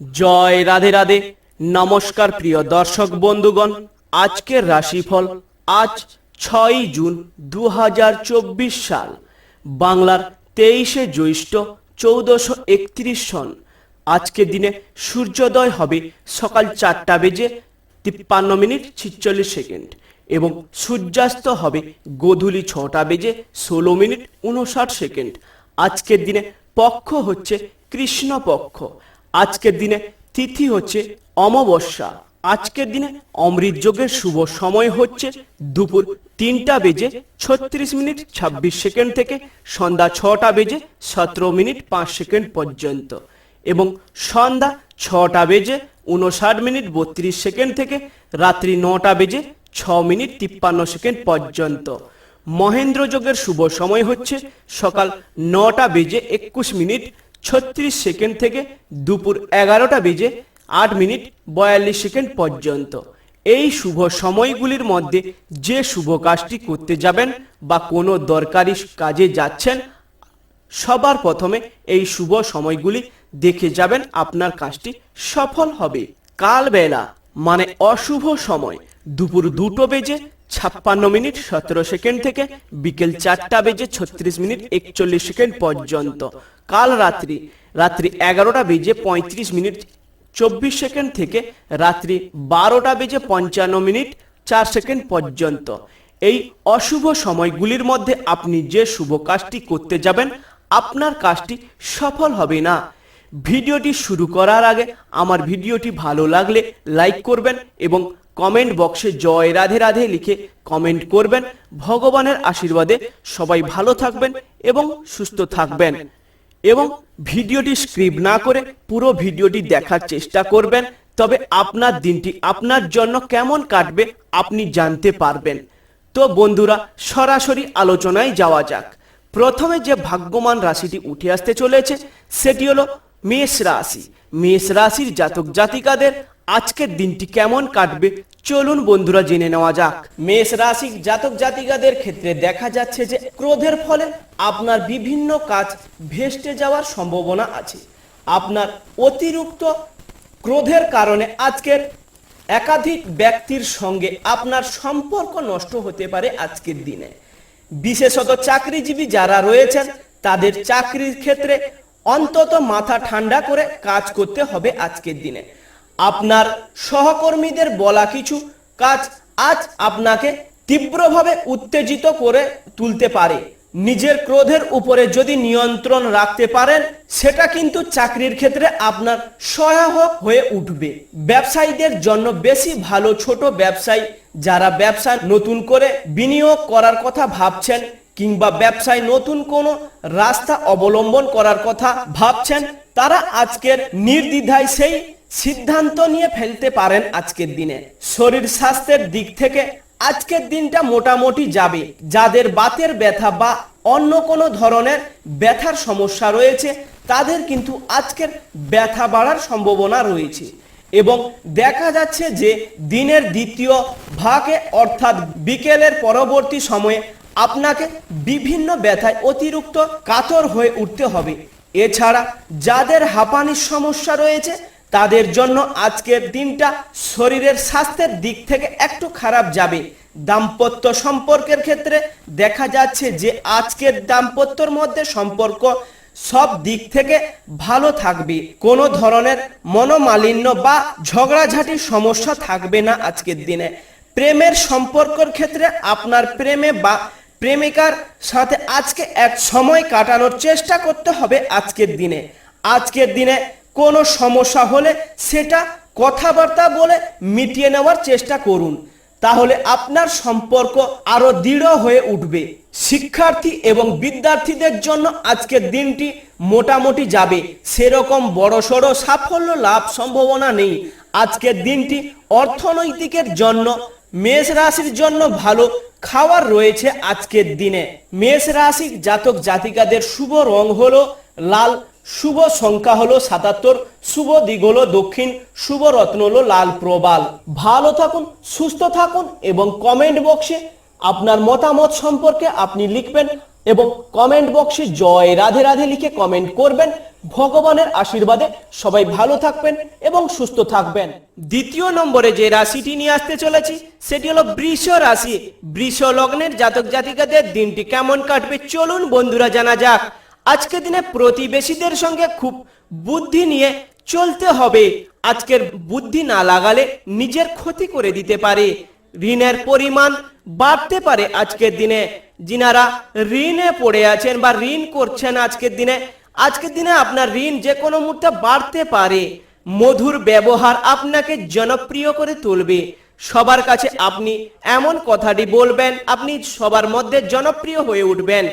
জয় রাধে রাধে। নমস্কার প্রিয় দর্শক বন্ধুগণ, আজকের রাশিফল আজ ছয়ই জুন দু হাজার চব্বিশ সাল। বাংলার তেইশে জ্যৈষ্ঠ চৌদ্দশো একত্রিশ সন। আজকের দিনে সূর্যোদয় হবে সকাল চারটা বেজে তিপ্পান্ন মিনিট ছিচল্লিশ সেকেন্ড এবং সূর্যাস্ত হবে গোধূলি ছটা বেজে ষোলো মিনিট উনষাট সেকেন্ড। আজকের দিনে পক্ষ হচ্ছে কৃষ্ণ পক্ষ আজকের দিনে তিথি হচ্ছে অমাবস্যা। আজকের দিনে অমৃত যোগের শুভ সময় হচ্ছে দুপুর তিনটা বেজে ছত্রিশ মিনিট ছাব্বিশ সেকেন্ড থেকে সন্ধ্যা ছটা বেজে সতেরো মিনিট পাঁচ সেকেন্ড পর্যন্ত এবং সন্ধ্যা ছটা বেজে উনষাট মিনিট বত্রিশ সেকেন্ড থেকে রাত্রি নটা বেজে ছ মিনিট তিপ্পান্ন সেকেন্ড পর্যন্ত। মহেন্দ্র যোগের শুভ সময় হচ্ছে সকাল নটা বেজে একুশ মিনিট ছত্রিশ সেকেন্ড থেকে দুপুর এগারোটা বেজে আট মিনিট বয়াল্লিশ সেকেন্ড পর্যন্ত। এই শুভ সময়গুলির মধ্যে যে শুভ কাজটি করতে যাবেন বা কোনো দরকারি কাজে যাচ্ছেন, সবার প্রথমে এই শুভ সময়গুলি দেখে যাবেন আপনার কাজটি সফল হবে। কালবেলা মানে অশুভ সময়, দুপুর দুটো বেজে ছাপ্পান্ন মিনিট সতেরো সেকেন্ড থেকে বিকেল চারটা বেজে ছত্রিশ মিনিট একচল্লিশ সেকেন্ড পর্যন্ত। কাল রাত্রি রাত্রি এগারোটা বেজে পঁয়ত্রিশ মিনিট চব্বিশ সেকেন্ড থেকে রাত্রি বারোটা বেজে পঞ্চান্ন মিনিট চার সেকেন্ড পর্যন্ত। এই অশুভ সময়গুলির মধ্যে আপনি যে শুভ কাজটি করতে যাবেন, আপনার কাজটি সফল হবে না। ভিডিওটি শুরু করার আগে আমার ভিডিওটি ভালো লাগলে লাইক করবেন এবং কমেন্ট বক্সে জয় রাধে রাধে লিখে কমেন্ট করবেন। ভগবানের আশীর্বাদে সবাই ভালো থাকবেন এবং সুস্থ থাকবেন। এবং ভিডিওটি স্ক্রিপ্ট না করে পুরো ভিডিওটি দেখার চেষ্টা করবেন। তবে আপনার দিনটি আপনার জন্য কেমন কাটবে আপনি জানতে পারবেন। তো বন্ধুরা, সরাসরি আলোচনায় যাওয়া যাক। প্রথমে যে ভাগ্যমান রাশিটি উঠে আসতে চলেছে, সেটি হলো মেষ রাশি। মেষ রাশির জাতক জাতিকাদের আজকের দিনটি কেমন কাটবে? চলুন বন্ধুরা জেনে নেওয়া যাক। মেষ রাশি জাতক জাতিকাদের ক্ষেত্রে দেখা যাচ্ছে যে ক্রোধের ফলে আপনার বিভিন্ন কাজ ভেস্তে যাওয়ার সম্ভাবনা আছে। আপনার অতিরিক্ত ক্রোধের কারণে আজকের একাধিক ব্যক্তির সঙ্গে আপনার সম্পর্ক নষ্ট হতে পারে আজকের দিনে। বিশেষত চাকরিজীবী যারা রয়েছেন, তাদের চাকরির ক্ষেত্রে অন্তত মাথা ঠান্ডা করে কাজ করতে হবে আজকের দিনে। আপনার সহকর্মীদের বলা কিছু কাজ আজ আপনাকে তীব্রভাবে উত্তেজিত করে তুলতে পারে। নিজের ক্রোধের উপরে যদি নিয়ন্ত্রণ রাখতে পারেন, সেটা কিন্তু চাকরির ক্ষেত্রে আপনার সহায়ক হয়ে উঠবে। ব্যবসায়ীদের জন্য বেশি ভালো ছোট ব্যবসায়ী যারা ব্যবসা নতুন করে বিনিয়োগ করার কথা ভাবছেন কিংবা ব্যবসায় নতুন কোনো রাস্তা অবলম্বন করার কথা ভাবছেন, তারা আজকের নির্দ্বিধায় সেই সিদ্ধান্ত নিয়ে ফেলতে পারেন আজকের দিনে। শরীর স্বাস্থ্যের দিক থেকে আজকের দিনটা মোটামুটি যাবে। যাদের বাতের ব্যথা বা অন্য কোনো ধরনের ব্যথার সমস্যা রয়েছে, তাদের কিন্তু আজকের ব্যথা বাড়ার সম্ভাবনা রয়েছে। এবং দেখা যাচ্ছে যে দিনের দ্বিতীয় ভাগে, অর্থাৎ বিকেলের পরবর্তী সময়ে আপনাকে বিভিন্ন ব্যথায় অতিরিক্ত কাতর হয়ে উঠতে হবে। এছাড়া যাদের হাঁপানির সমস্যা রয়েছে তাদের জন্য আজকের দিনটা শরীরের স্বাস্থ্যের দিক থেকে একটু খারাপ যাবে। দাম্পত্য সম্পর্কের ক্ষেত্রে দেখা যাচ্ছে যে আজকের দাম্পত্যর মধ্যে সম্পর্ক সব দিক থেকে ভালো থাকবে। কোনো ধরনের মনোমালিন্য বা ঝগড়াঝাটির সমস্যা থাকবে না আজকের দিনে। প্রেমের সম্পর্কর ক্ষেত্রে আপনার প্রেমে বা প্রেমিকার সাথে আজকে এক সময় কাটানোর চেষ্টা করতে হবে আজকের দিনে। আজকের দিনে কোনো সমস্যা হলে সেটা কথাবার্তা বলে মিটিয়ে নেওয়ার চেষ্টা করুন। তাহলে আপনার সম্পর্ক আরও দৃঢ় হয়ে উঠবে। শিক্ষার্থী এবং বিদ্যার্থীদের জন্য আজকের দিনটি মোটামুটি যাবে। সেরকম বড়সড় সাফল্য লাভ সম্ভাবনা নেই। আজকের দিনটি অর্থনৈতিকের জন্য, মেষ রাশির জন্য ভালো খাওয়ার রয়েছে আজকের দিনে। মেষ রাশির জাতক জাতিকাদের শুভ রং হলো লাল শুভ সংখ্যা হলো সাতাত্তর, শুভ দিক হলো দক্ষিণ, শুভ রত্ন হলো লাল প্রবাল। ভালো থাকুন, সুস্থ থাকুন এবং কমেন্ট বক্সে আপনার মতামত সম্পর্কে আপনি লিখবেন এবং কমেন্ট বক্সে জয় রাধে রাধে লিখে কমেন্ট করবেন। ভগবানের আশীর্বাদে সবাই ভালো থাকবেন এবং সুস্থ থাকবেন। দ্বিতীয় নম্বরে যে রাশিটি নিয়ে আসতে চলেছি, সেটি হলো বৃষ রাশি। বৃষ লগ্নের জাতক জাতিকাদের দিনটি কেমন কাটবে চলুন বন্ধুরা জানা যাক। আজকের দিনে প্রতিবেশীদের সঙ্গে খুব বুদ্ধি নিয়ে চলতে হবে। আজকের বুদ্ধি না লাগালে নিজের ক্ষতি করে দিতে পারে। ঋণের পরিমাণ বাড়তে পারে আজকের দিনে। যিনারা ঋণে পড়ে আছেন বা ঋণ করছেন আজকের দিনে আজকের দিনে আপনার ঋণ যে কোনো মুহূর্তে বাড়তে পারে। মধুর ব্যবহার আপনাকে জনপ্রিয় করে তুলবে। সবার কাছে আপনি এমন কথাটি বলবেন, আপনি সবার মধ্যে জনপ্রিয় হয়ে উঠবেন।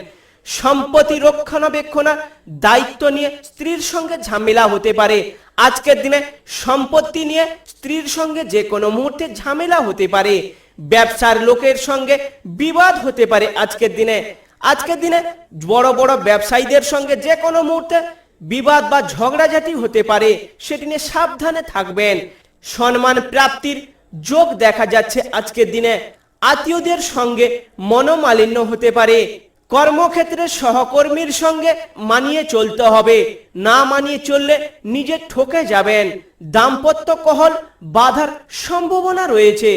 সম্পত্তি রক্ষণাবেক্ষণার দায়িত্ব নিয়ে স্ত্রীর সঙ্গে ঝামেলা হতে পারে। আজকের দিনে সম্পত্তি নিয়ে স্ত্রীর সঙ্গে যে কোনো মুহূর্তে ঝামেলা হতে পারে। ব্যবসার লোকের সঙ্গে বিবাদ হতে পারে আজকের দিনে। আজকের দিনে বড় বড় ব্যবসায়ীদের সঙ্গে যে কোনো মুহূর্তে বিবাদ বা ঝগড়াঝাটি হতে পারে। সেটি নিয়ে সাবধানে থাকবেন। সম্মান প্রাপ্তির যোগ দেখা যাচ্ছে আজকের দিনে। আত্মীয়দের সঙ্গে মনোমালিন্য হতে পারে। কর্মক্ষেত্রে সহকর্মীর সঙ্গে মানিয়ে চলতে হবে। না মানিয়ে চললে নিজে ঠকে যাবেন। দাম্পত্য কহল বাধার সম্ভাবনা রয়েছে।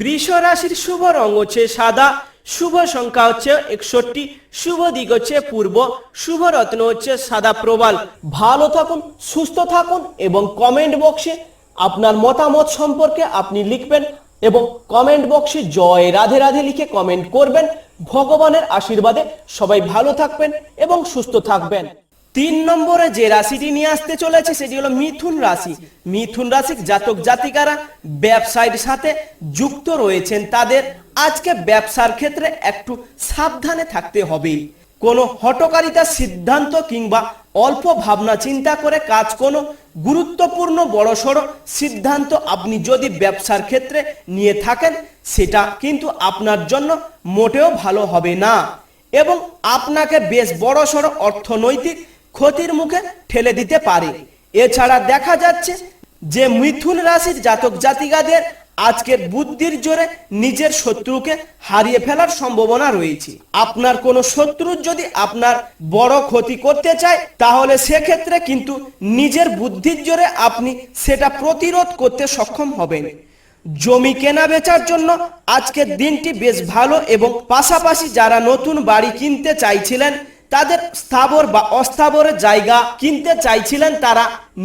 বৃষ রাশির শুভ রং হচ্ছে সাদা, শুভ সংখ্যা হচ্ছে একষট্টি, শুভ দিক হচ্ছে পূর্ব, শুভ রত্ন হচ্ছে সাদা প্রবাল। ভালো থাকুন, সুস্থ থাকুন এবং কমেন্ট বক্সে আপনার মতামত সম্পর্কে আপনি লিখবেন। এবং কমেন্ট বক্সে জয়, রাধে রাধে লিখে কমেন্ট করবেন। ভগবানের আশীর্বাদে সবাই ভালো থাকবেন এবং সুস্থ থাকবেন। তিন নম্বরে যে রাশিটি নিয়ে আসতে চলেছে সেটি হলো মিথুন রাশি। মিথুন রাশির জাতক জাতিকারা ব্যবসায়ের সাথে যুক্ত রয়েছেন তাদের। আজকে ব্যবসার ক্ষেত্রে একটু সাবধানে থাকতে হবে। কোনো হটকারিতা সিদ্ধান্ত কিংবা অল্প ভাবনা চিন্তা করে কাজ কোনো গুরুত্বপূর্ণ বড়সড় সিদ্ধান্ত আপনি যদি ব্যবসার ক্ষেত্রে নিয়ে থাকেন, সেটা কিন্তু আপনার জন্য মোটেও ভালো হবে না। এবং আপনাকে বেশ বড় বড়সড় অর্থনৈতিক ক্ষতির মুখে ঠেলে দিতে পারে। এছাড়া দেখা যাচ্ছে যে মিথুন রাশির জাতক জাতিকাদের আজকের বুদ্ধির জোরে নিজের শত্রুকে হারিয়ে ফেলার সম্ভাবনা রয়েছে। আপনার কোনো শত্রু যদি আপনার বড় ক্ষতি করতে চায়, তাহলে সেক্ষেত্রে কিন্তু নিজের বুদ্ধির জোরে আপনি সেটা প্রতিরোধ করতে সক্ষম হবেন। জমি কেনা বেচার জন্য আজকের দিনটি বেশ ভালো এবং পাশাপাশি যারা নতুন বাড়ি কিনতে চাইছিলেন তাদের স্থাবর বা অস্থাবরের জায়গা কিনতে চাইছিলেন তারা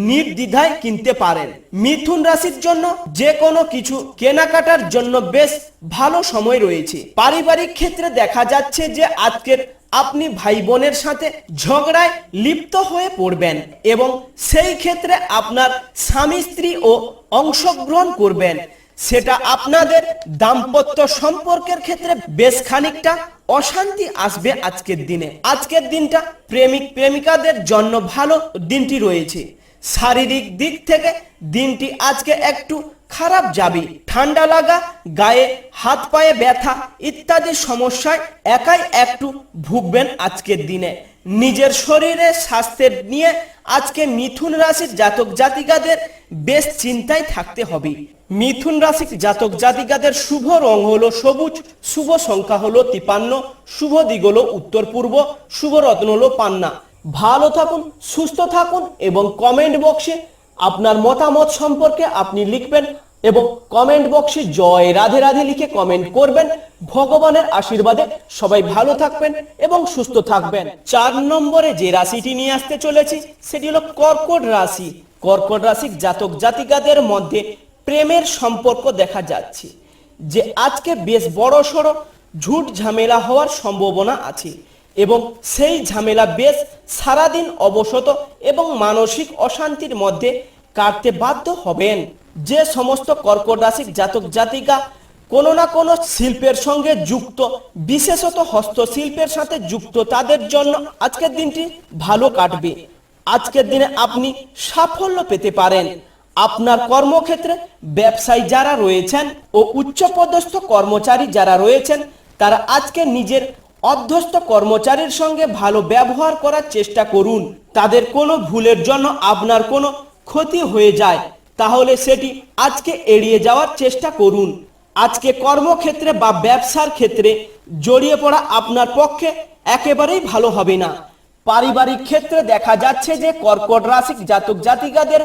নির্দ্বিধায় কিনতে পারেন। মিথুন রাশির জন্য যে কোনো কিছু কেনাকাটার জন্য বেশ ভালো সময় রয়েছে। পারিবারিক ক্ষেত্রে দেখা যাচ্ছে যে আজকের আপনি ভাই বোনের সাথে ঝগড়ায় লিপ্ত হয়ে পড়বেন এবং সেই ক্ষেত্রে আপনার স্বামী স্ত্রী ও অংশগ্রহণ করবেন। সেটা আপনাদের দাম্পত্য সম্পর্কের ক্ষেত্রে বেশ খানিকটা অশান্তি আসবে আজকের দিনে। আজকের দিনটা প্রেমিক প্রেমিকাদের জন্য ভালো দিনটি রয়েছে। শারীরিক দিক থেকে দিনটি আজকে একটু খারাপ যাবে, ঠান্ডা লাগা, গায়ে হাত পায়ে ব্যথা ইত্যাদি সমস্যায় একাই একটু ভুগবেন আজকের দিনে। নিজের শরীরের স্বাস্থ্যের নিয়ে আজকে মিথুন রাশির জাতক জাতিকাদের বেশ চিন্তায় থাকতে হবে। মিথুন রাশির জাতক জাতিকাদের শুভ রং হলো সবুজ, শুভ সংখ্যা হলো তিপান্ন, শুভ দিক হলো উত্তর পূর্ব, শুভ রত্ন হলো পান্না। ভালো থাকুন, সুস্থ থাকুন এবং কমেন্ট বক্সে আপনার মতামত সম্পর্কে আপনি লিখবেন এবং কমেন্ট বক্সে জয় রাধে রাধে লিখে কমেন্ট করবেন। ভগবানের আশীর্বাদে সবাই ভালো থাকবেন এবং সুস্থ থাকবেন। চার নম্বরে যে রাশিটি নিয়ে আসতে চলেছি, সেটি হলো কর্কট রাশি। কর্কট রাশির জাতক জাতিকাদের মধ্যে প্রেমের সম্পর্ক দেখা যাচ্ছে, যে আজকে বেশ বড় সড়ো ঝুট ঝামেলা হওয়ার সম্ভাবনা আছে এবং সেই ঝামেলা বেশ সারাদিন অবসত এবং মানসিক অশান্তির মধ্যে কাটতে বাধ্য হবেন। যে সমস্ত কর্কট রাশির জাতক জাতিকা কোনো না কোনো শিল্পের সঙ্গে যুক্ত, বিশেষত হস্তশিল্পের সাথে যুক্ত, তাদের জন্য আজকের দিনটি ভালো কাটবে। আজকের দিনে আপনি সাফল্য পেতে পারেন। আপনার কর্মক্ষেত্রে ব্যবসায়ী যারা রয়েছেন ও উচ্চপদস্থ কর্মচারী যারা রয়েছেন, তারা আজকে নিজের অধ্যস্থ কর্মচারীর সঙ্গে ভালো ব্যবহার করার চেষ্টা করুন। তাদের কোনো ভুলের জন্য আপনার কোনো ক্ষতি হয়ে যায়। তাহলে সেটি আজকে এড়িয়ে যাওয়ার চেষ্টা করুন। আজকে কর্মক্ষেত্রে বা ব্যবসার ক্ষেত্রে জড়িয়ে পড়া আপনার পক্ষে একেবারেই ভালো হবে না। পারিবারিক ক্ষেত্রে দেখা যাচ্ছে যে কর্কট রাশি জাতক জাতিকাদের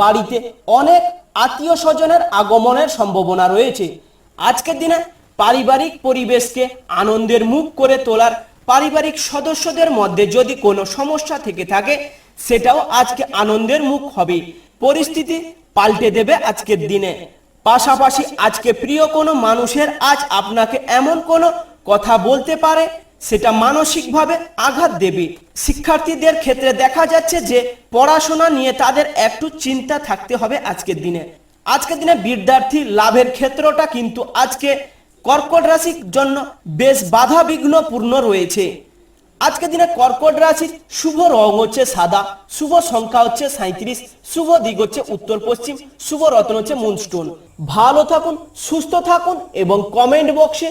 বাড়িতে অনেক আত্মীয় স্বজনের আগমনের সম্ভাবনা রয়েছে। আজকের দিনে পারিবারিক পরিবেশকে আনন্দের মুখ করে তোলার পারিবারিক সদস্যদের মধ্যে যদি কোনো সমস্যা থেকে থাকে, সেটাও আজকে আনন্দের মুখ হবে। পরিস্থিতি পাল্টে দেবে আজকের দিনে। পাশাপাশি আজকে প্রিয় কোনো মানুষের আজ আপনাকে এমন কোনো কথা বলতে পারে, সেটা মানসিকভাবে আঘাত দেবে। শিক্ষার্থীদের ক্ষেত্রে দেখা যাচ্ছে যে পড়াশোনা নিয়ে তাদের একটু চিন্তা থাকতে হবে আজকের দিনে। আজকের দিনে বিদ্যার্থী লাভের ক্ষেত্রটা কিন্তু আজকে কর্কট রাশির জন্য বেশ বাধা বিঘ্নপূর্ণ রয়েছে। আজকের দিনে কর্কট রাশির শুভ রং হচ্ছে সাদা, শুভ সংখ্যা হচ্ছে সাঁত্রিশ শুভ দিক হচ্ছে উত্তর পশ্চিম, শুভ রত্ন হচ্ছে মুনস্টোন। ভালো থাকুন, সুস্থ থাকুন এবং কমেন্ট বক্সে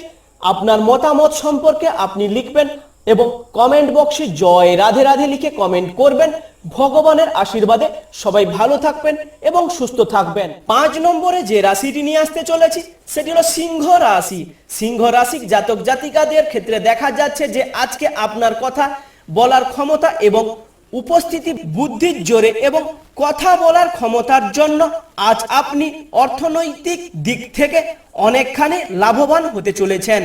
আপনার মতামত সম্পর্কে আপনি লিখবেন। এবং কমেন্ট বক্সে জয়, রাধে রাধে লিখে কমেন্ট করবেন। ভগবানের আশীর্বাদে সবাই ভালো থাকবেন এবং সুস্থ থাকবেন। পাঁচ নম্বরে যে রাশিটি নিয়ে আসতে চলেছি, সেটি হলো সিংহ রাশি। সিংহ রাশি জাতক জাতিকাদের ক্ষেত্রে দেখা যাচ্ছে যে আজকে আপনার কথা বলার ক্ষমতা এবং উপস্থিতি বুদ্ধির জোরে এবং কথা বলার ক্ষমতার জন্য আজ আপনি অর্থনৈতিক দিক থেকে অনেকখানি লাভবান হতে চলেছেন।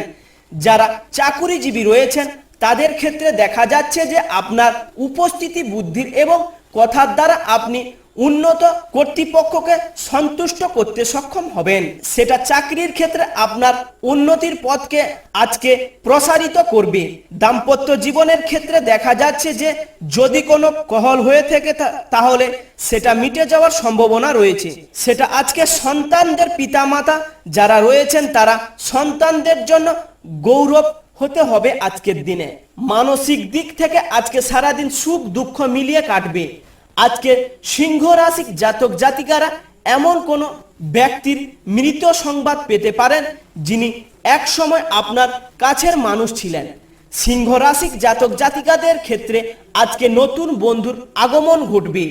যারা চাকুরিজীবী রয়েছেন তাদের ক্ষেত্রে দেখা যাচ্ছে যে আপনার উপস্থিতি বুদ্ধির এবং কথার দ্বারা আপনি উন্নত কর্তৃপক্ষকে সন্তুষ্ট করতে সক্ষম হবেন। সেটা চাকরির ক্ষেত্রে আপনার উন্নতির পথকে আজকে প্রসারিত করবে। দাম্পত্য জীবনের ক্ষেত্রে দেখা যাচ্ছে যে যদি কোনো কহল হয়ে থাকে তাহলে সেটা মিটে যাওয়ার সম্ভাবনা রয়েছে। সেটা আজকে সন্তানদের পিতামাতা যারা রয়েছেন তারা সন্তানদের জন্য গৌরব হতে হবে আজকের দিনে। মানসিক দিক থেকে আজকে সারাদিন সুখ দুঃখ মিলিয়ে কাটবে। আজকে সিংহ রাশি জাতক জাতিকারা এমন কোনো ব্যক্তির মৃত সংবাদ পেতে পারেন যিনি এক সময় আপনার কাছের মানুষ ছিলেন। সিংহ রাশি জাতক জাতিকাদের ক্ষেত্রে আজকে নতুন বন্ধুর আগমন ঘটবে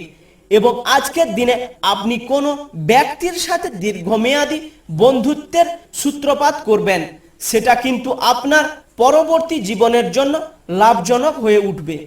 এবং আজকের দিনে আপনি কোনো ব্যক্তির সাথে দীর্ঘমেয়াদী বন্ধুত্বের সূত্রপাত করবেন। সেটা কিন্তু আপনার পরবর্তী জীবনের জন্য লাভজনক হয়ে উঠবে।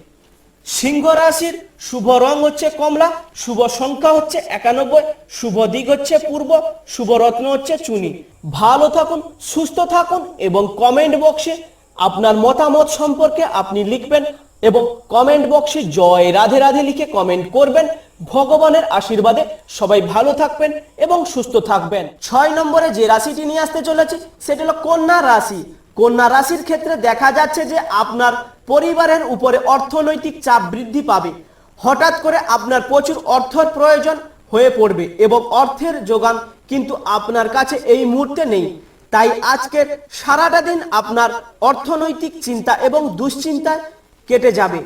সিংহ রাশির শুভ রং হচ্ছে কমলা, শুভ সংখ্যা হচ্ছে একানব্বই, শুভ দিক হচ্ছে পূর্ব, শুভ রত্ন হচ্ছে চুনি। ভালো থাকুন, সুস্থ থাকুন এবং কমেন্ট বক্সে আপনার মতামত সম্পর্কে আপনি লিখবেন। এবং কমেন্ট বক্সে জয় রাধে রাধে লিখে কমেন্ট করবেন। ভগবানের আশীর্বাদে সবাই ভালো থাকবেন এবং সুস্থ থাকবেন। ছয় নম্বরে যে রাশিটি নিয়ে আসতে চলেছি, সেটা হলো কন্যা রাশি। কন্যা রাশির ক্ষেত্রে দেখা যাচ্ছে যে আপনার পরিবারের উপরে অর্থনৈতিক চাপ বৃদ্ধি পাবে। হঠাৎ করে আপনার প্রচুর অর্থের প্রয়োজন হয়ে পড়বে এবং অর্থের যোগান কিন্তু আপনার কাছে এই মুহূর্তে নেই। তাই আজকের সারাটা দিন আপনার অর্থনৈতিক চিন্তা এবং দুশ্চিন্তায় কেটে যাবে।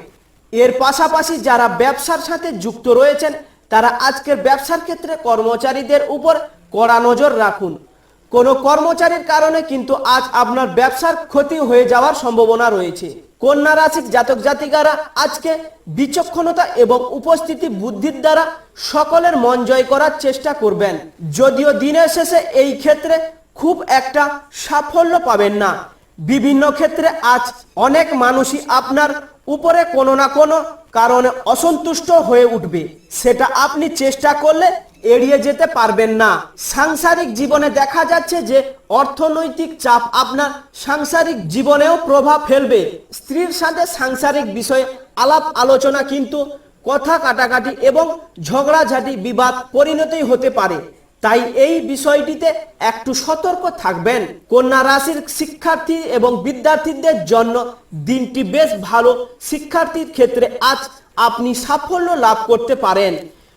এর পাশাপাশি যারা ব্যবসার সাথে যুক্ত রয়েছেন, তারা আজকের ব্যবসার ক্ষেত্রে কর্মচারীদের উপর কড়া নজর রাখুন। কোনো কর্মচারীর কারণে কিন্তু আজ আপনার ব্যবসার ক্ষতি হয়ে যাওয়ার সম্ভাবনা রয়েছে। কন্যা রাশির জাতক জাতিকারা আজকে বিচক্ষণতা এবং উপস্থিতি বুদ্ধির দ্বারা সকলের মন জয় করার চেষ্টা করবেন। যদিও দিনের শেষে এই ক্ষেত্রে খুব একটা সাফল্য পাবেন না। বিভিন্ন ক্ষেত্রে আজ অনেক মানুষই আপনার উপরে কোনো না কোনো কারণে অসন্তুষ্ট হয়ে উঠবে। সেটা আপনি চেষ্টা করলে এড়িয়ে যেতে পারবেন না। সাংসারিক জীবনে দেখা যাচ্ছে যে অর্থনৈতিক চাপ আপনার সাংসারিক জীবনেও প্রভাব ফেলবে। স্ত্রীর সাথে সাংসারিক বিষয়ে আলাপ আলোচনা কিন্তু কথা কাটাকাটি এবং ঝগড়াঝাটি বিবাদ পরিণতি হতে পারে। তাই এই বিষয়টিতে একটু সতর্ক থাকবেন। কন্যা রাশির শিক্ষার্থী এবং বিদ্যার্থীদের জন্য দিনটি বেশ ভালো। শিক্ষার্থীর ক্ষেত্রে আজ আপনি সাফল্য লাভ করতে পারেন।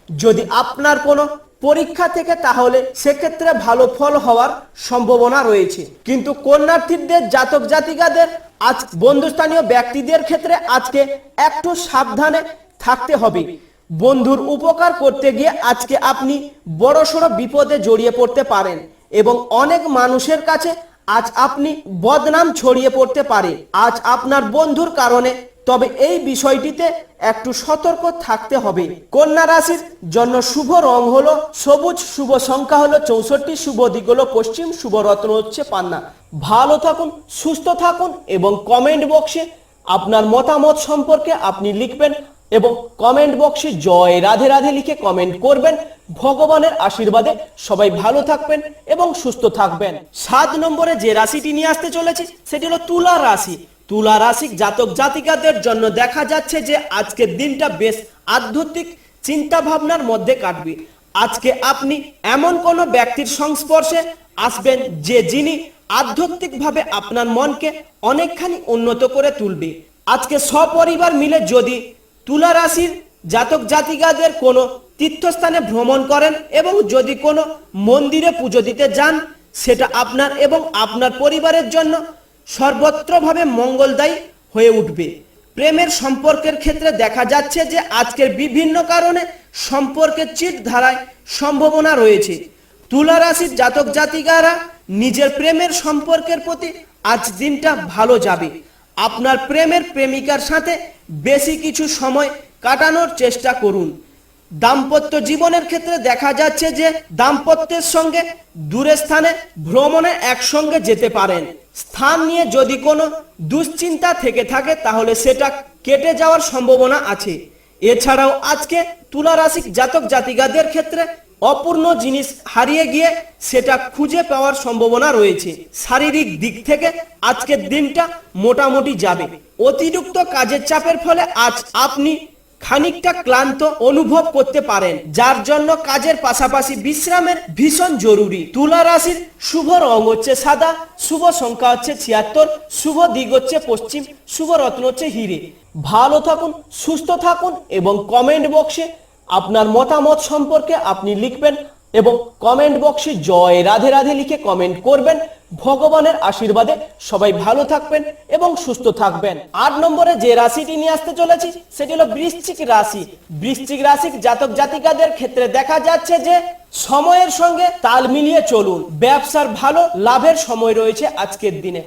যদি আপনার কোনো পরীক্ষা থেকে তাহলে সেক্ষেত্রে ভালো ফল হওয়ার সম্ভাবনা রয়েছে। কিন্তু কন্যার্থীদের, জাতক জাতিকাদের, আজ বন্ধুস্থানীয় ব্যক্তিদের ক্ষেত্রে আজকে একটু সাবধানে থাকতে হবে। বন্ধুর উপকার করতে গিয়ে আজকে আপনি বড়সড় বিপদে জড়িয়ে পড়তে পারেন এবং অনেক মানুষের কাছে আজ আপনি বদনাম ছড়িয়ে পড়তে পারে। আজ আপনার বন্ধুর কারণে। তবে এই বিষয়টিতে একটু সতর্ক থাকতে হবে। কন্যা রাশির জন্য শুভ রং হলো সবুজ শুভ সংখ্যা হলো চৌষট্টি, শুভ দিক হলো পশ্চিম, শুভ রত্ন হচ্ছে পান্না। ভালো থাকুন, সুস্থ থাকুন এবং কমেন্ট বক্সে আপনার মতামত সম্পর্কে আপনি লিখবেন। এবং কমেন্ট বক্সে জয়, রাধে রাধে লিখে কমেন্ট করবেন। ভগবানের আশীর্বাদে সবাই ভালো থাকবেন এবং সুস্থ থাকবেন। সাত নম্বরে যে রাশিটি নিয়ে আসতে চলেছি, সেটি হলো তুলা রাশি। তুলা রাশি জাতক জাতিকাদের জন্য দেখা যাচ্ছে যে আজকের দিনটা বেশ আধ্যাত্মিক চিন্তা ভাবনার মধ্যে কাটবে। আজকে আপনি এমন কোন ব্যক্তির সংস্পর্শে আসবেন যে যিনি আধ্যাত্মিকভাবে আপনার মনকে অনেকখানি উন্নত করে তুলবে। আজকে সপরিবার মিলে যদি তুলা রাশির জাতক জাতিকাদের কোনো তীর্থস্থানে ভ্রমণ করেন এবং যদি কোনো মন্দিরে পুজো দিতে যান, সেটা আপনার এবং আপনার পরিবারের জন্য সর্বত্রভাবে মঙ্গলদায়ী হয়ে উঠবে। প্রেমের সম্পর্কের ক্ষেত্রে দেখা যাচ্ছে যে আজকের বিভিন্ন কারণে সম্পর্কের চিট ধারায় সম্ভাবনা রয়েছে। তুলা রাশির জাতক জাতিকারা নিজের প্রেমের সম্পর্কের প্রতি আজ দিনটা ভালো যাবে। আপনার প্রেমের প্রেমিকার সাথে বেশি কিছু সময় কাটানোর চেষ্টা করুন। দাম্পত্য জীবনের ক্ষেত্রে দেখা যাচ্ছে যে দাম্পত্যের সঙ্গে দূরে স্থানে ভ্রমণে একসঙ্গে যেতে পারেন। স্থান নিয়ে যদি কোনো দুশ্চিন্তা থেকে থাকে, তাহলে সেটা কেটে যাওয়ার সম্ভাবনা আছে। এছাড়াও আজকে তুলা রাশি জাতক জাতিকাদের ক্ষেত্রে অপূর্ণ জিনিস হারিয়ে গিয়ে সেটা খুঁজে পাওয়ার সম্ভাবনা রয়েছে। শারীরিক দিক থেকে আজকের দিনটা মোটামুটি যাবে। অতিরিক্ত কাজের চাপের ফলে আজ আপনি খানিকটা ক্লান্ত অনুভব করতে পারেন, যার জন্য কাজের পাশাপাশি বিশ্রামের ভীষণ জরুরি। তুলা রাশির শুভ রং হচ্ছে সাদা, শুভ সংখ্যা হচ্ছে ছিয়াত্তর, শুভ দিক হচ্ছে পশ্চিম, শুভ রত্ন হচ্ছে হিরে। ভালো থাকুন, সুস্থ থাকুন এবং কমেন্ট বক্সে আপনার মতামত সম্পর্কে আপনি লিখবেন। এবং কমেন্ট বক্সে জয়, রাধে রাধে লিখে কমেন্ট করবেন। ভগবানের আশীর্বাদে সবাই ভালো থাকবেন এবং সুস্থ থাকবেন। আট নম্বরে যে রাশিটি নিয়ে আসতে চলেছি, সেটি হলো বৃশ্চিক রাশি। বৃশ্চিক রাশির জাতক জাতিকাদের ক্ষেত্রে দেখা যাচ্ছে যে সময়ের সঙ্গে তাল মিলিয়ে চলুন। ব্যবসার ভালো, লাভের সময় রয়েছে আজকের দিনে।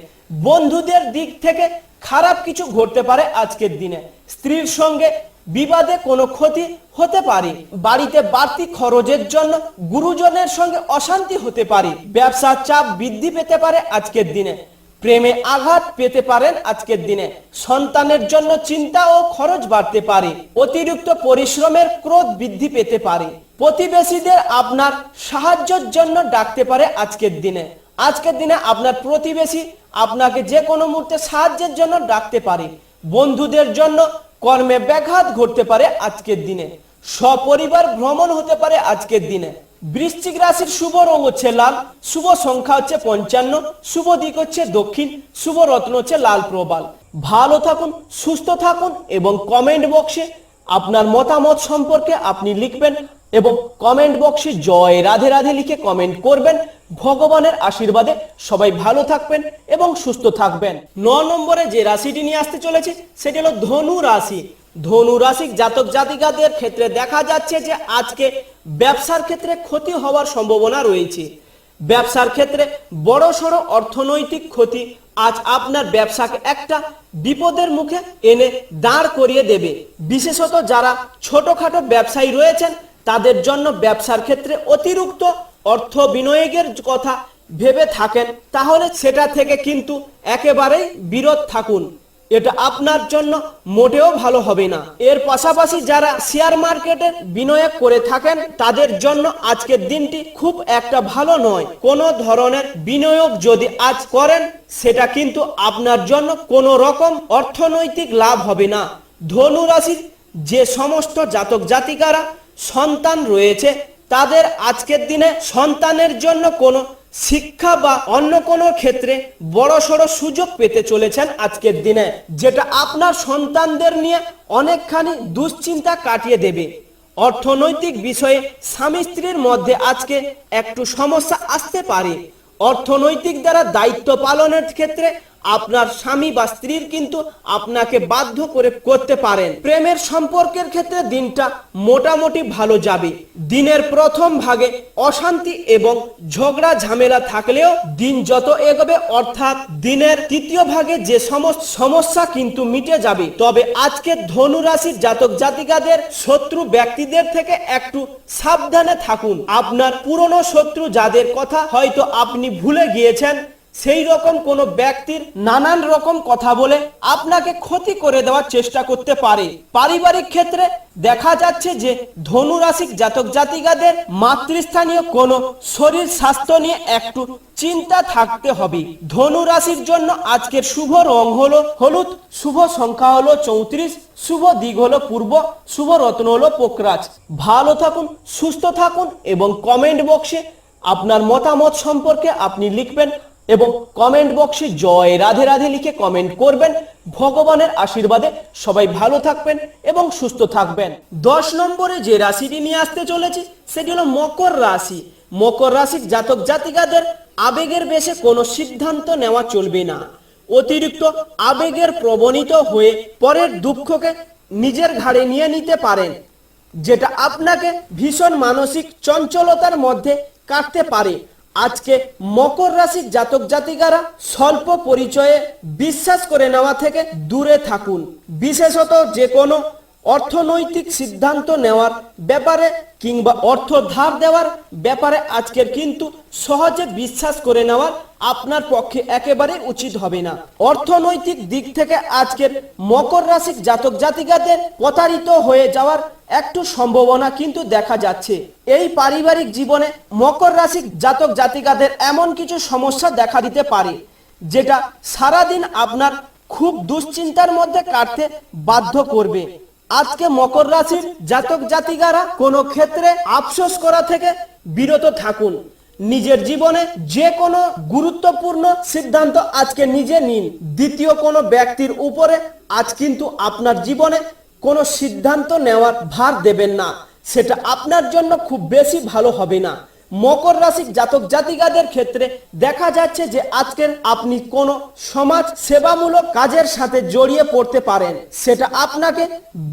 বন্ধুদের দিক থেকে খারাপ কিছু ঘটতে পারে আজকের দিনে। স্ত্রীর সঙ্গে বিবাদে কোনো ক্ষতি হতে পারে। বাড়িতে বাড়তি খরচের জন্য গুরুজনের সঙ্গে অশান্তি হতে পারে। ব্যবসার চাপ বৃদ্ধি পেতে পারে আজকের দিনে। প্রেমে আঘাত পেতে পারেন আজকের দিনে। সন্তানের জন্য চিন্তা ও খরচ বাড়তে পারে। অতিরিক্ত পরিশ্রমের ক্রোধ বৃদ্ধি পেতে পারে। প্রতিবেশীদের আপনার সাহায্যের জন্য ডাকতে পারে আজকের দিনে। আজকের দিনে আপনার প্রতিবেশী আপনাকে যে কোনো মুহূর্তে সাহায্যের জন্য ডাকতে পারে। বন্ধুদের জন্য কর্মে ব্যাঘাত ঘটতে পারে আজকের দিনে। সপরিবার ভ্রমণ হতে পারে আজকের দিনে। বৃশ্চিক রাশির শুভ রং হচ্ছে লাল, শুভ সংখ্যা হচ্ছে পঞ্চান্ন, শুভ দিক হচ্ছে দক্ষিণ, শুভ রত্ন হচ্ছে লাল প্রবাল। ভালো থাকুন, সুস্থ থাকুন এবং কমেন্ট বক্সে আপনার মতামত সম্পর্কে আপনি লিখবেন। এবং কমেন্ট বক্সে জয়, রাধে রাধে লিখে কমেন্ট করবেন। ভগবানের আশীর্বাদে সবাই ভালো থাকবেন এবং সুস্থ থাকবেন। ন নম্বরে যে রাশিটি নিয়ে আসতে চলেছে, সেটি হলো ধনু রাশি। ধনু রাশি জাতক জাতিকাদের ক্ষেত্রে দেখা যাচ্ছে যে আজকে ব্যবসার ক্ষেত্রে ক্ষতি হওয়ার সম্ভাবনা রয়েছে। ব্যবসার ক্ষেত্রে বড় সড়ো অর্থনৈতিক ক্ষতি আজ আপনার ব্যবসাকে একটা বিপদের মুখে এনে দাঁড় করিয়ে দেবে। বিশেষত যারা ছোটখাটো ব্যবসায়ী রয়েছেন তাদের জন্য ব্যবসার ক্ষেত্রে অতিরিক্ত অর্থ বিনিয়োগের কথা ভেবে থাকেন। তাহলে সেটা থেকে কিন্তু একেবারেই বিরত থাকুন। এটা আপনার জন্য মোটেও ভালো হবে না। এর পাশাপাশি যারা শেয়ার মার্কেটে বিনিয়োগ করে থাকেন, তাদের জন্য আজকের দিনটি খুব একটা ভালো নয়। কোনো ধরনের বিনিয়োগ যদি আজ করেন, সেটা কিন্তু আপনার জন্য কোনো রকম অর্থনৈতিক লাভ হবে না। ধনু রাশির যে সমস্ত জাতক জাতিকারা সন্তান রয়েছে, তাদের আজকের দিনে সন্তানের জন্য কোনো শিক্ষা বা অন্য কোনো ক্ষেত্রে বড় সড়ো সুযোগ পেতে চলেছেন আজকের দিনে, যেটা আপনার সন্তানদের নিয়ে অনেকখানি দুশ্চিন্তা কাটিয়ে দেবে। অর্থনৈতিক বিষয়ে স্বামী স্ত্রীর মধ্যে আজকে একটু সমস্যা আসতে পারে। অর্থনৈতিক দ্বারা দায়িত্ব পালনের ক্ষেত্রে আপনার স্বামী বা স্ত্রীর কিন্তু আপনাকে বাধ্য করে করতে পারেন। প্রেমের সম্পর্কের ক্ষেত্রে দিনটা মোটামুটি ভালো যাবে। দিনের প্রথম ভাগে অশান্তি এবং ঝগড়া ঝামেলা থাকলেও দিন যত এগোবে, অর্থাৎ দিনের তৃতীয় ভাগে যে সমস্ত সমস্যা কিন্তু মিটে যাবে। তবে আজকে ধনু রাশির জাতক জাতিকাদের শত্রু ব্যক্তিদের থেকে একটু সাবধানে থাকুন। আপনার পুরনো শত্রু যাদের কথা হয়তো আপনি ভুলে গিয়েছেন সেই রকম কোনো ব্যক্তির নানান রকম কথা বলে আপনাকে ক্ষতি করে দেওয়ার চেষ্টা করতে পারে। পারিবারিক ক্ষেত্রে দেখা যাচ্ছে যে ধনু রাশির জাতক জাতিকাদের মাতৃস্থানীয় কোনো শরীর স্বাস্থ্য নিয়ে একটু চিন্তা থাকতে হবে। ধনু রাশির জন্য আজকের শুভ রং হলো হলুদ, শুভ সংখ্যা হলো চৌত্রিশ, শুভ দিক হলো পূর্ব, শুভ রত্ন হলো পোকরাজ। ভালো থাকুন, সুস্থ থাকুন এবং কমেন্ট বক্সে আপনার মতামত সম্পর্কে আপনি লিখবেন। এবং কমেন্ট বক্সে জয়, রাধে রাধে লিখে কমেন্ট করবেন। ভগবানের আশীর্বাদে সবাই ভালো থাকবেন এবং সুস্থ থাকবেন। দশ নম্বরে যে রাশিটি নিয়ে আসতে চলেছি, সেটি হলো মকর রাশি। মকর রাশির জাতক জাতিকাদের আবেগের বেশে কোনো সিদ্ধান্ত নেওয়া চলবে না। অতিরিক্ত আবেগের প্রবণিত হয়ে পরের দুঃখকে নিজের ঘাড়ে নিয়ে নিতে পারেন, যেটা আপনাকে ভীষণ মানসিক চঞ্চলতার মধ্যে কাটতে পারে। আজকে মকর রাশির জাতক জাতিকারা স্বল্প পরিচয়ে বিশ্বাস করে নেওয়া থেকে দূরে থাকুন। বিশেষত যে কোনো অর্থনৈতিক সিদ্ধান্ত নেওয়ার ব্যাপারে কিংবা অর্থ ধার দেওয়ার ব্যাপারে আজকের কিন্তু সহজে বিশ্বাস করে নেওয়ার আপনার পক্ষে একেবারে উচিত হবে না। অর্থনৈতিক দিক থেকে আজকের মকর রাশির জাতক জাতিকাদের প্রতারিত হয়ে যাওয়ার একটু সম্ভাবনা কিন্তু দেখা যাচ্ছে। এই পারিবারিক জীবনে মকর রাশির জাতক জাতিকাদের এমন কিছু সমস্যা দেখা দিতে পারে, যেটা সারাদিন আপনার খুব দুশ্চিন্তার মধ্যে কাটতে বাধ্য করবে। আজকে মকর রাশির জাতক জাতিকারা কোনো ক্ষেত্রে আফসোস করা থেকে বিরত থাকুন। নিজের জীবনে যে কোনো গুরুত্বপূর্ণ সিদ্ধান্ত আজকে নিজে নিন। দ্বিতীয় কোনো ব্যক্তির উপরে আজ কিন্তু আপনার জীবনে কোনো সিদ্ধান্ত নেওয়ার ভার দেবেন না। সেটা আপনার জন্য খুব বেশি ভালো হবে না। মকর রাশির জাতক জাতিকাদের ক্ষেত্রে দেখা যাচ্ছে যে আজকের আপনি কোন সমাজ সেবামূলক কাজের সাথে জড়িয়ে পড়তে পারেন। সেটা আপনাকে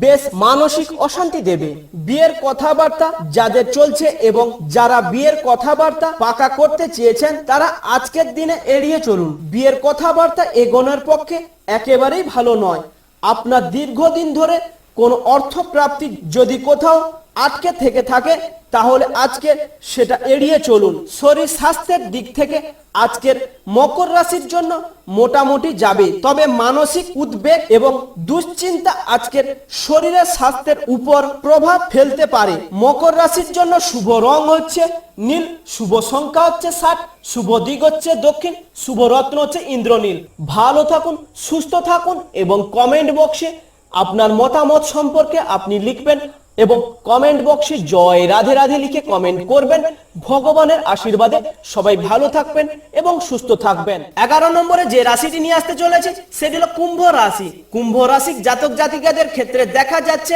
বেশ মানসিক অশান্তি দেবে। বিয়ের কথাবার্তা যাদের চলছে এবং যারা বিয়ের কথাবার্তা পাকা করতে চেয়েছেন, তারা আজকের দিনে এড়িয়ে চলুন। বিয়ের কথাবার্তা এগোনোর পক্ষে একেবারেই ভালো নয়। আপনার দীর্ঘদিন ধরে কোনো অর্থ প্রাপ্তি যদি কোথাও আটকে থেকে থাকে, তাহলে আজকে সেটা এড়িয়ে চলুন। শরীর স্বাস্থ্যের দিক থেকে আজকের মকর রাশির জন্য মোটামুটি যাবে। তবে মানসিক উদ্বেগ এবং দুশ্চিন্তা আজকের শরীরের স্বাস্থ্যের উপর প্রভাব ফেলতে পারে। মকর রাশির জন্য শুভ রং হচ্ছে নীল, শুভ সংখ্যা হচ্ছে ষাট, শুভ দিক হচ্ছে দক্ষিণ, শুভ রত্ন হচ্ছে ইন্দ্রনীল। ভালো থাকুন, সুস্থ থাকুন এবং কমেন্ট বক্সে আপনার মতামত সম্পর্কে আপনি লিখবেন। এবং কমেন্ট বক্সে জয় রাধে রাধে লিখে কমেন্ট করবেন। ভগবানের আশীর্বাদে সবাই ভালো থাকবেন এবং সুস্থ থাকবেন। এগারো নম্বরে যে রাশিটি নিয়ে আসতে চলেছে, সেটি হলো কুম্ভ রাশি। কুম্ভ রাশি জাতক জাতিকাদের ক্ষেত্রে দেখা যাচ্ছে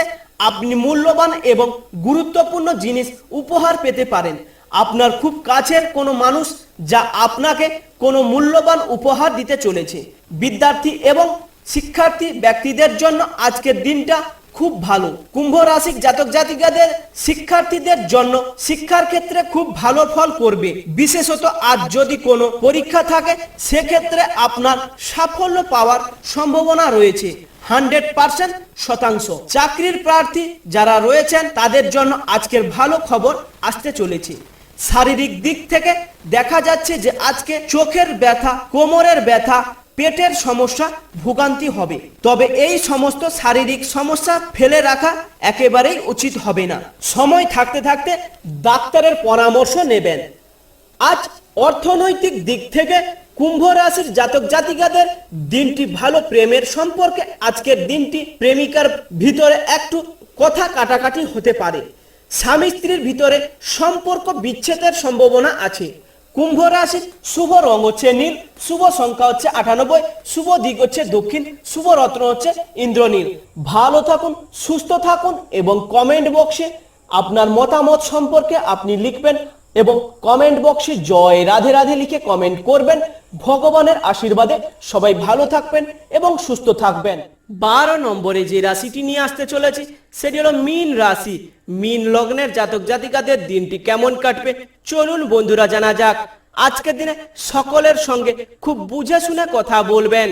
আপনি মূল্যবান এবং গুরুত্বপূর্ণ জিনিস উপহার পেতে পারেন। আপনার খুব কাছের কোনো মানুষ যা আপনাকে কোনো মূল্যবান উপহার দিতে চলেছে। বিদ্যার্থী এবং শিক্ষার্থী ব্যক্তিদের জন্য আজকের দিনটা খুব ভালো। কুম্ভ রাশির জাতক জাতিকাদের শিক্ষার্থীদের জন্য শিক্ষার ক্ষেত্রে খুব ভালো ফল করবে। বিশেষত আজ যদি কোনো পরীক্ষা থাকে, সেক্ষেত্রে আপনার সাফল্য পাওয়ার সম্ভাবনা রয়েছে। হান্ড্রেড পার্সেন্ট শতাংশ। চাকরির প্রার্থী যারা রয়েছেন, তাদের জন্য আজকের ভালো খবর আসতে চলেছে। শারীরিক দিক থেকে দেখা যাচ্ছে যে আজকে চোখের ব্যথা, কোমরের ব্যথা পেটের সমস্যা, ভোগান্তি হবে। তবে এই সমস্ত শারীরিক সমস্যা ফেলে রাখা একেবারেই উচিত হবে না। সময় থাকতে থাকতে ডাক্তারের পরামর্শ নেবেন। আজ অর্থনৈতিক দিক থেকে কুম্ভ রাশির জাতক জাতিকাদের দিনটি ভালো প্রেমের সম্পর্কে, আজকের দিনটি প্রেমিকার ভিতরে একটু কথা কাটাকাটি হতে পারে। স্বামী স্ত্রীর ভিতরে সম্পর্ক বিচ্ছেদের সম্ভাবনা আছে। কুম্ভ রাশির শুভ রং হচ্ছে নীল, শুভ সংখ্যা হচ্ছে আটানব্বই, শুভ দিক হচ্ছে দক্ষিণ, শুভ রত্ন হচ্ছে ইন্দ্রনীল। ভালো থাকুন, সুস্থ থাকুন এবং কমেন্ট বক্সে আপনার মতামত সম্পর্কে আপনি লিখবেন এবং কমেন্ট বক্সে জয় রাধে রাধে লিখে কমেন্ট করবেন। ভগবানের আশীর্বাদে সবাই ভালো থাকবেন এবং সুস্থ থাকবেন। বারো নম্বরে যে রাশিটি নিয়ে আসতে চলেছি, সেটি হলো মীন রাশি। মীন লগ্নের জাতক জাতিকাদের দিনটি কেমন কাটবে? চলুন বন্ধুরা, জানা যাক। আজকের দিনে সকলের সঙ্গে খুব বুঝে শুনে কথা বলবেন।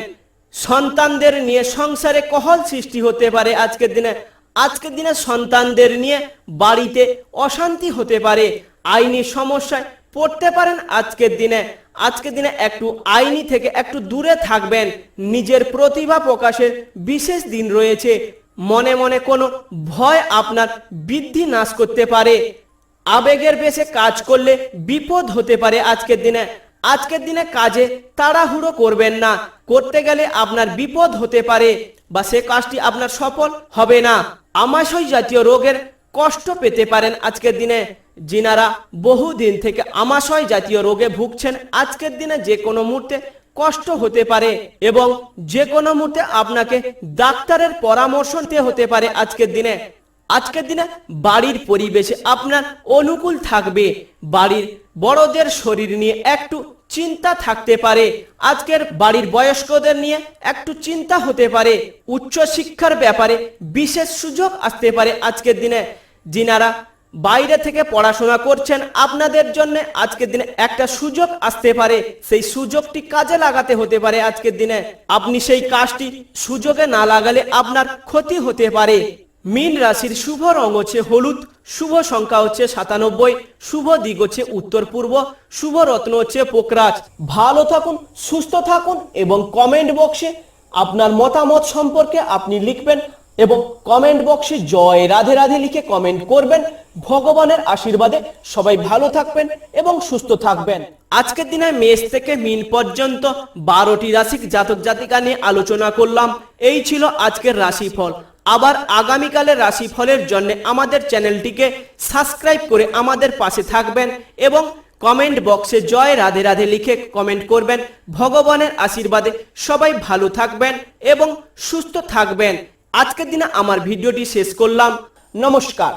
সন্তানদের নিয়ে সংসারে কহল সৃষ্টি হতে পারে আজকের দিনে। আজকের দিনে সন্তানদের নিয়ে বাড়িতে অশান্তি হতে পারে। আইনি সমস্যায় পড়তে পারেন। আজকের দিনে আজকের দিনে একটু আইনি থেকে একটু দূরে থাকবেন। নিজের প্রতিভা প্রকাশের বিশেষ দিন রয়েছে। মনে মনে কোনো ভয় আপনার বৃদ্ধি নাশ করতে পারে। আবেগের বেশে কাজ করলে বিপদ হতে পারে আজকের দিনে। আজকের দিনে কাজে তাড়াহুড়ো করবেন না। করতে গেলে আপনার বিপদ হতে পারে বা সে কাজটি আপনার সফল হবে না। আমাশয় জাতীয় রোগের কষ্ট পেতে পারেন আজকের দিনে। যিনারা বহুদিন থেকে আমাশয় জাতীয় রোগে ভুগছেন। আজকের দিনে যে কোনো মুহূর্তে কষ্ট হতে পারে এবং যে কোনো মুহূর্তে আপনাকে ডাক্তারের পরামর্শ নিতে হতে পারে আজকের দিনে। আজকের দিনে বাড়ির পরিবেশে আপনার অনুকূল থাকবে। বাড়ির বড়দের শরীর নিয়ে একটু চিন্তা থাকতে পারে। আজকের বাড়ির বয়স্কদের নিয়ে একটু চিন্তা হতে পারে। উচ্চ শিক্ষার ব্যাপারে বিশেষ সুযোগ আসতে পারে আজকের দিনে। যিনারা বাইরে থেকে পড়াশোনা করছেন, আপনাদের জন্য আজকের দিনে একটা সুযোগ আসতে পারে। সেই সুযোগটি কাজে লাগাতে হতে পারে আজকের দিনে। আপনি সেই কাজটি সুযোগে না লাগালে আপনার ক্ষতি হতে পারে। মীন রাশির শুভ রং হচ্ছে হলুদ, শুভ সংখ্যা হচ্ছে সাতানব্বই, শুভ দিক হচ্ছে উত্তর পূর্ব, শুভ রত্ন হচ্ছে পোকরাজ। ভালো থাকুন, সুস্থ থাকুন এবং কমেন্ট বক্সে আপনার মতামত সম্পর্কে আপনি লিখবেন। এবং কমেন্ট বক্সে জয়, রাধে রাধে লিখে কমেন্ট করবেন। ভগবানের আশীর্বাদে সবাই ভালো থাকবেন এবং সুস্থ থাকবেন। আজকের দিনে মেষ থেকে মিন পর্যন্ত বারোটি রাশি জাতক জাতিকা নিয়ে আলোচনা করলাম। এই ছিল আজকের রাশিফল। আবার আগামীকালের রাশিফলের জন্য আমাদের চ্যানেলটিকে সাবস্ক্রাইব করে আমাদের পাশে থাকবেন এবং কমেন্ট বক্সে জয়, রাধে রাধে লিখে কমেন্ট করবেন। ভগবানের আশীর্বাদে সবাই ভালো থাকবেন এবং সুস্থ থাকবেন। আজকের দিনে আমার ভিডিওটি শেষ করলাম। নমস্কার।